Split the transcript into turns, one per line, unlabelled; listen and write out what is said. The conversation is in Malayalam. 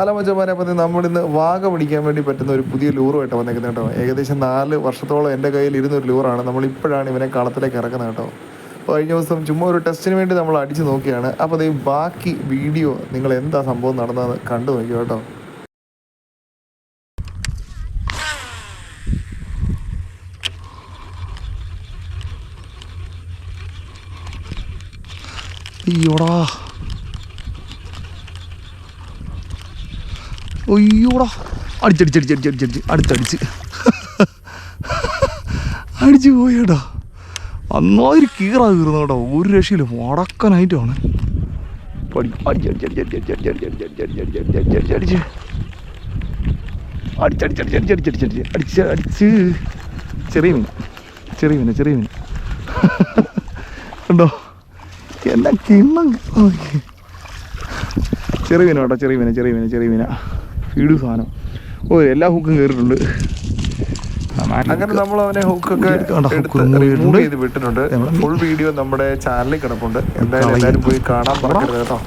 ഹലോ മച്ചമാരെ അപ്പോൾ നമ്മളിന്ന് വാഗ പിടിക്കാൻ വേണ്ടി പറ്റുന്ന ഒരു പുതിയ ലൂറുമായിട്ട് വന്നേക്കുന്നത് കേട്ടോ. ഏകദേശം നാല് വർഷത്തോളം എന്റെ കയ്യിൽ ഇരുന്നൊരു ലൂറാണ്. നമ്മളിപ്പോഴാണ് ഇവനെ കളത്തിലേക്ക് ഇറക്കുന്നത് കേട്ടോ. അപ്പോൾ കഴിഞ്ഞ ദിവസം ചുമ്മാ ഒരു ടെസ്റ്റിന് വേണ്ടി നമ്മൾ അടിച്ചു നോക്കിയാണ്. അപ്പോൾ അത് ബാക്കി വീഡിയോ നിങ്ങൾ എന്താ സംഭവം നടന്നതെന്ന് കണ്ടു നോക്കിയോ കേട്ടോ.
അയ്യോടാ ഒയ്യോടാ അടിച്ചടിച്ചടിച്ചടിച്ചടിച്ചടിച്ച് അടുത്തടിച്ച് അടിച്ചു ഒരു അന്നാതിരി കീറുന്ന കേട്ടോ ഒരു രക്ഷയില്ല മുടക്കനായിട്ടാണ് അടിച്ച് അടിച്ച് ചെറിയ മീൻ ചെറിയ മീന ചെറിയ മീൻ കണ്ടോ എന്നാ കിണ്ണ ചെറിയ മീനോട്ടോ ചെറിയ മീന ചെറിയ മീന ചെറിയ മീനാ ഫീഡ് സാധനം. ഓ എല്ലാ ഹുക്കും കയറിയിട്ടുണ്ട്
അങ്ങനെ നമ്മൾ അവനെ ഹുക്കൊക്കെ റിമൂവ്. ചെയ്ത് വിട്ടിട്ടുണ്ട്. ഫുൾ വീഡിയോ നമ്മുടെ ചാനലിൽ കിടപ്പുണ്ട്. എന്തായാലും. എല്ലാവരും പോയി കാണാൻ മറക്കരുത് കേട്ടോ.